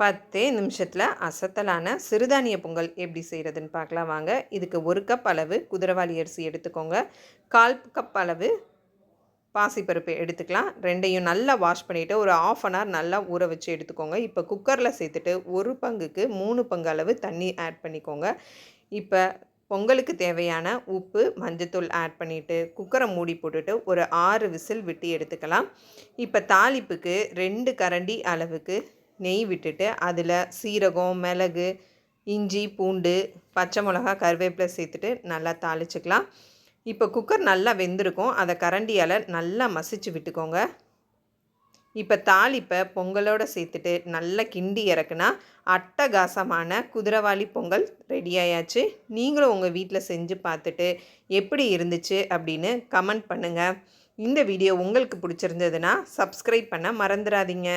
பத்தே நிமிஷத்தில் அசத்தலான சிறுதானிய பொங்கல் எப்படி செய்கிறதுன்னு பார்க்கலாம் வாங்க. இதுக்கு ஒரு கப் அளவு குதிரவாளி அரிசி எடுத்துக்கோங்க. கால் கப் அளவு பாசிப்பருப்பு எடுத்துக்கலாம். ரெண்டையும் நல்லா வாஷ் பண்ணிவிட்டு ஒரு ஆஃப் அன் ஹவர் நல்லா ஊற வச்சு எடுத்துக்கோங்க. இப்போ குக்கரில் சேர்த்துட்டு ஒரு பங்குக்கு மூணு பங்கு அளவு தண்ணி ஆட் பண்ணிக்கோங்க. இப்போ பொங்கலுக்கு தேவையான உப்பு மஞ்சத்தூள் ஆட் பண்ணிவிட்டு குக்கரை மூடி போட்டுட்டு ஒரு ஆறு விசில் விட்டு எடுத்துக்கலாம். இப்போ தாளிப்புக்கு ரெண்டு கரண்டி அளவுக்கு நெய் விட்டுட்டு அதில் சீரகம் மிளகு இஞ்சி பூண்டு பச்சை மிளகா கருவேப்பிலை சேர்த்துட்டு நல்லா தாளிச்சுக்கலாம். இப்போ குக்கர் நல்லா வெந்திருக்கும். அதை கரண்டியால் நல்லா மசிச்சு விட்டுக்கோங்க. இப்போ தாளிப்பை பொங்கலோடு சேர்த்துட்டு நல்லா கிண்டி இறக்குனா அட்டகாசமான குதிரவாளி பொங்கல் ரெடி ஆயாச்சு. நீங்களும் உங்கள் வீட்டில் செஞ்சு பார்த்துட்டு எப்படி இருந்துச்சு அப்படின்னு கமெண்ட் பண்ணுங்கள் இந்த வீடியோ உங்களுக்கு பிடிச்சிருந்ததுன்னா சப்ஸ்கிரைப் பண்ண மறந்துடாதீங்க.